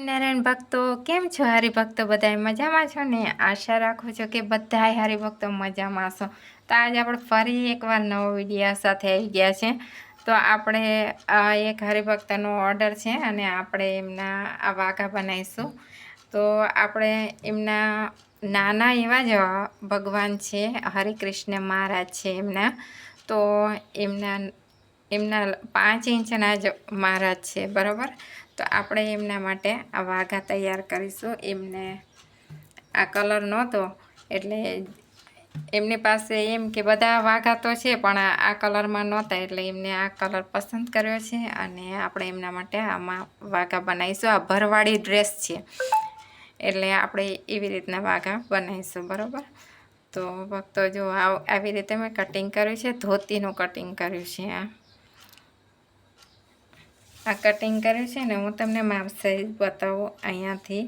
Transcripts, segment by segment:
સ્વામિનારાયણ ભક્તો, કેમ છો હરિભક્તો? બધા મજામાં છો ને? આશા રાખું છું કે બધા હરિભક્તો મજામાં છો. તો આજે આપણે ફરી એકવાર નવો વીડિયો સાથે આવી ગયા છે. તો આપણે એક હરિભક્તનો ઓર્ડર છે અને આપણે એમના આ વાઘા બનાવીશું. તો આપણે એમના નાના એવા જ ભગવાન છે, હરિકૃષ્ણ મહારાજ છે એમના. તો એમના એમના પાંચ ઇંચના જ મારા છે, બરાબર? તો આપણે એમના માટે આ વાઘા તૈયાર કરીશું. એમને આ કલર નહોતો, એટલે એમની પાસે એમ કે બધા વાઘા તો છે, પણ આ કલરમાં નહોતા, એટલે એમને આ કલર પસંદ કર્યો છે અને આપણે એમના માટે આમાં વાઘા બનાવીશું. આ ભરવાળી ડ્રેસ છે, એટલે આપણે એવી રીતના વાઘા બનાવીશું, બરાબર? તો ભક્તો જો આવી રીતે મેં કટિંગ કર્યું છે, ધોતીનું કટિંગ કર્યું છે આ આ કટિંગ કર્યું છે ને, હું તમને માપ સાઈઝ બતાવું અહીંયાથી.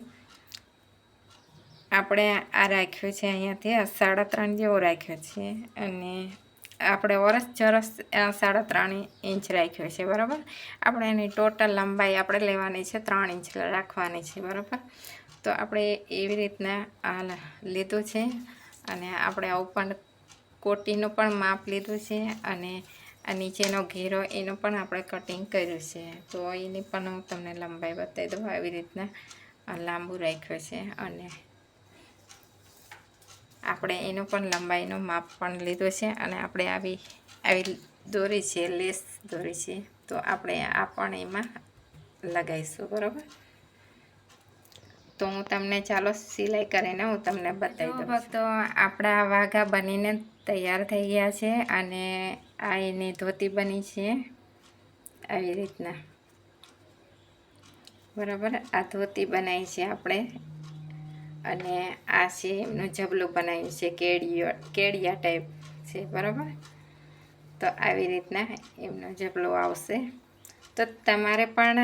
આપણે આ રાખ્યું છે અહીંયાથી, આ સાડા ત્રણ જેવો રાખ્યો છે અને આપણે વરસ ચરસ સાડા ત્રણ ઇંચ રાખ્યો છે, બરાબર? આપણે એની ટોટલ લંબાઈ આપણે લેવાની છે ત્રણ ઇંચ રાખવાની છે, બરાબર? તો આપણે એવી રીતના આ લીધું છે અને આપણે ઓપન કોટીનું પણ માપ લીધું છે અને આ નીચેનો ઘેરો એનું પણ આપણે કટિંગ કર્યું છે. તો એની પણ હું તમને લંબાઈ બતાવી દઉં આવી રીતના. લાંબુ રાખ્યો છે અને આપણે એનું પણ લંબાઈનું માપ પણ લીધું છે અને આપણે આવી આવી દોરી છે, લેસ દોરી છે. તો આપણે આ પણ એમાં લગાવીશું, બરાબર? તો હું તમને ચાલો સિલાઈ કરીને હું તમને બતાવી દઉં તો આપણા વાઘા બનીને તૈયાર થઈ ગયા છે અને આ એની ધોતી બની છે આવી રીતના. બરાબર? આ ધોતી બનાવી છે આપણે. અને આ છે એમનું જબલું બનાવ્યું છે કેડિયો કેડિયા ટાઈપ છે બરાબર? તો આવી રીતના એમનો જબલો આવશે. તો તમારે પણ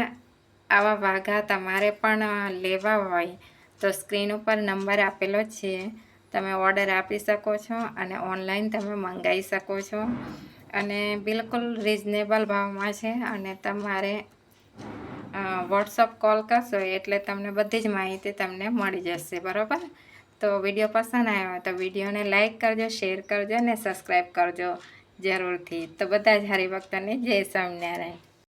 આવા વાઘા તમારે પણ લેવા હોય. તો સ્ક્રીન ઉપર નંબર આપેલો છે. તમે ઓર્ડર આપી શકો છો અને ઓનલાઈન તમે મંગાવી શકો છો. અને બિલકુલ રિઝનેબલ ભાવમાં છે અને તમારે વોટ્સઅપ કોલ કરશો એટલે તમને બધી જ માહિતી તમને મળી જશે, બરાબર? તો વીડિયો પસંદ આવ્યો તો વિડીયોને લાઇક કરજો, શેર કરજો અને સબસ્ક્રાઈબ કરજો જરૂરથી. તો બધા જ હરિભક્તોને જય સ્વામિનારાયણ.